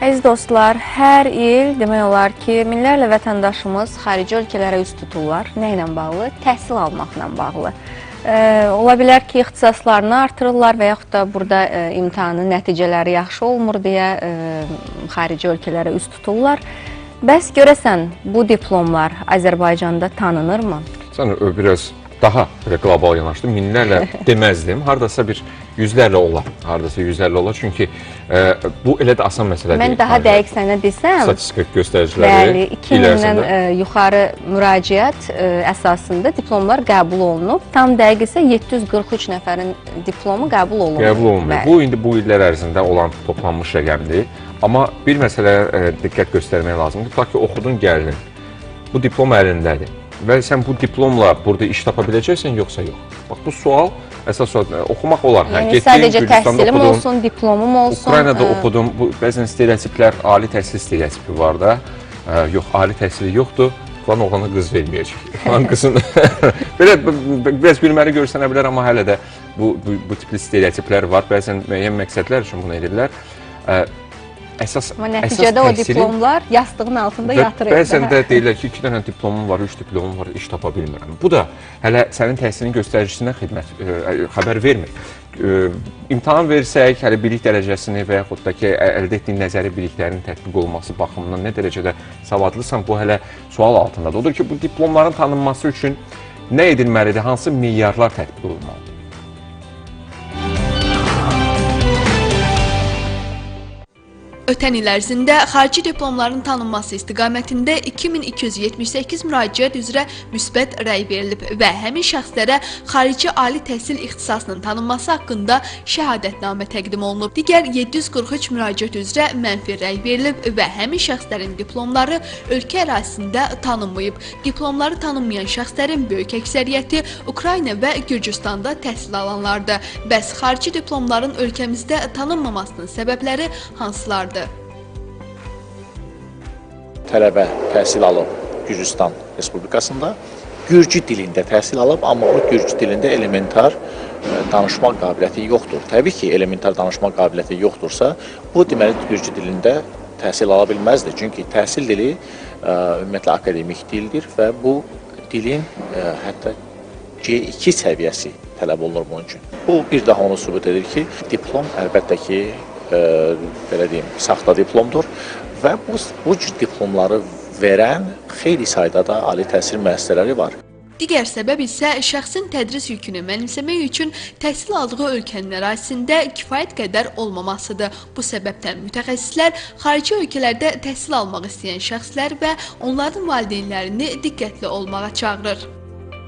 Əziz dostlar, hər il demək olar ki, minlərlə vətəndaşımız xarici ölkələrə üst tuturlar. Nə ilə bağlı? Təhsil almaqla bağlı. E, ola bilər ki, ixtisaslarını artırırlar və yaxud da burada e, imtahanın nəticələri yaxşı olmur deyə e, xarici ölkələrə üst tuturlar. Bəs görəsən bu diplomlar Azərbaycanda tanınırmı? Sən ö, biraz daha qlobal yanaşdın. Minlərlə deməzdim. Hardasa bir yüzlərlə olar. Hardasa yüzlərlə olar. Çünki e, bu elə də asan məsələ deyil. Mən daha Hani dəqiq sənə desəm, statistika göstəriciləri Bəli, 2000-dən il ərzində e, yuxarı müraciət e, əsasında diplomlar qəbul olunub. Tam dəqiq isə 743 nəfərin diplomu qəbul olunub. qəbul. Bəli. Bu indi bu illər ərzində olan toplanmış rəqəmdir. Amma bir məsələyə e, diqqət göstərmək lazımdır. Tutaq ki, oxudun, gəldin. Bu diplom əlindədir. Və sən bu diplomla burada iş tapa biləcəksən yoxsa yox? Bax bu sual əsas sual e, oxumaq olar. Hə, Yəni getdin, sadəcə təhsilim olsun, diplomum olsun. Ukraynada e, oxudum. Bu bəzən stereotiplər, ali təhsil stereotipi var da. Ə, yox, ali təhsili yoxdur. Falan oğlana qız verməyəcək. Falan qızın belə biraz gülməli görsənə bilər, amma hələ də bu bu, bu tipli stereotiplər var. Bəzən müəyyən məqsədlər üçün bunu edirlər. Ə, əsas Amma əsas nəticədə o təhsili- diplomlar yastığın altında yatır bəzən də deyirlər ki, 2 dənə diplomum var, 3 diplomum var, iş tapa bilmirəm. Bu da hələ sənin təhsilinin göstəricisindən xidmət ə, xəbər vermir. Ə, İmtahan versək, hələ bilik dərəcəsini və yaxud da ki, əldə etdiyin nəzəri biliklərin tətbiq olunması baxımından nə dərəcədə savadlısan, bu hələ sual altındadır. Odur ki, bu diplomların tanınması üçün nə edilməlidir, hansı meyarlar tətbiq olunmalıdır? Ötən il ərzində xarici diplomların tanınması istiqamətində 2278 müraciət üzrə müsbət rəy verilib və həmin şəxslərə xarici ali təhsil ixtisasının tanınması haqqında şəhadətnamə təqdim olunub. Digər 743 müraciət üzrə mənfi rəy verilib və həmin şəxslərin diplomları ölkə ərazisində tanınmayıb. Diplomları tanınmayan şəxslərin böyük əksəriyyəti Ukrayna və Gürcüstanda təhsil alanlardır. Bəs xarici diplomların ölkəmizdə tanınmamasının səbəbləri hansılardır? Tələbə təhsil alıb Gürcüstan Respublikasında Gürcü dilində təhsil alıb, amma o Gürcü dilində elementar e, danışma qabiliyyəti yoxdur. Təbii ki, elementar danışma qabiliyyəti yoxdursa, bu deməli Gürcü dilində təhsil ala bilməzdir. Çünki təhsil dili ə, ümumiyyətlə akademik dildir və bu dilin ə, hətta C2 səviyyəsi tələb olunur bunun üçün. Bu bir daha onu sübut edir ki, diplom əlbəttə ki, belə deyim, saxta diplomdur və bu bu cür diplomları verən xeyli sayda da ali təhsil müəssisələri var. Digər səbəb isə şəxsin tədris yükünü mənimsəmək üçün təhsil aldığı ölkənin ərazisində kifayət qədər olmamasıdır. Bu səbəbdən mütəxəssislər xarici ölkələrdə təhsil almaq istəyən şəxslər və onların valideynlərini diqqətli olmağa çağırır.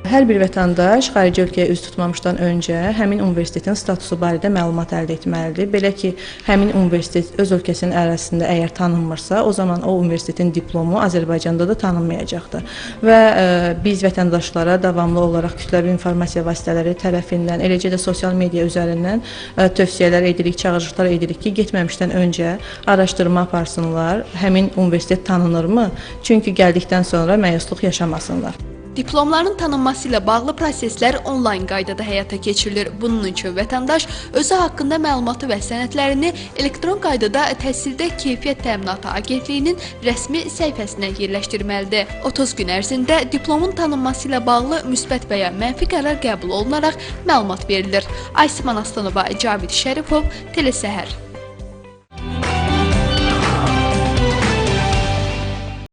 Hər bir vətəndaş xarici ölkəyə üz tutmamışdan öncə həmin universitetin statusu barədə məlumat əldə etməlidir. Belə ki, həmin universitet öz ölkəsinin ərazisində əgər tanınmırsa, o zaman o universitetin diplomu Azərbaycanda da tanınmayacaqdır. Və ə, biz vətəndaşlara davamlı olaraq kütləvi informasiya vasitələri tərəfindən, eləcə də sosial media üzərindən ə, tövsiyələr edirik, çağırışlar edirik ki, getməmişdən öncə araşdırma aparsınlar, həmin universitet tanınırmı? Çünki gəldikdən sonra məyusluq yaşamasınlar. Diplomların tanınması ilə bağlı proseslər onlayn qaydada həyata keçirilir. Bunun üçün vətəndaş özü haqqında məlumatı və sənədlərini elektron qaydada Təhsildə Keyfiyyət Təminatı Agentliyinin rəsmi səhifəsinə yerləşdirməlidir. 30 gün ərzində diplomun tanınması ilə bağlı müsbət və ya mənfi qərar qəbul olunaraq məlumat verilir. Aysiman Aslanova, Cavid Şərifov, Telesəhər.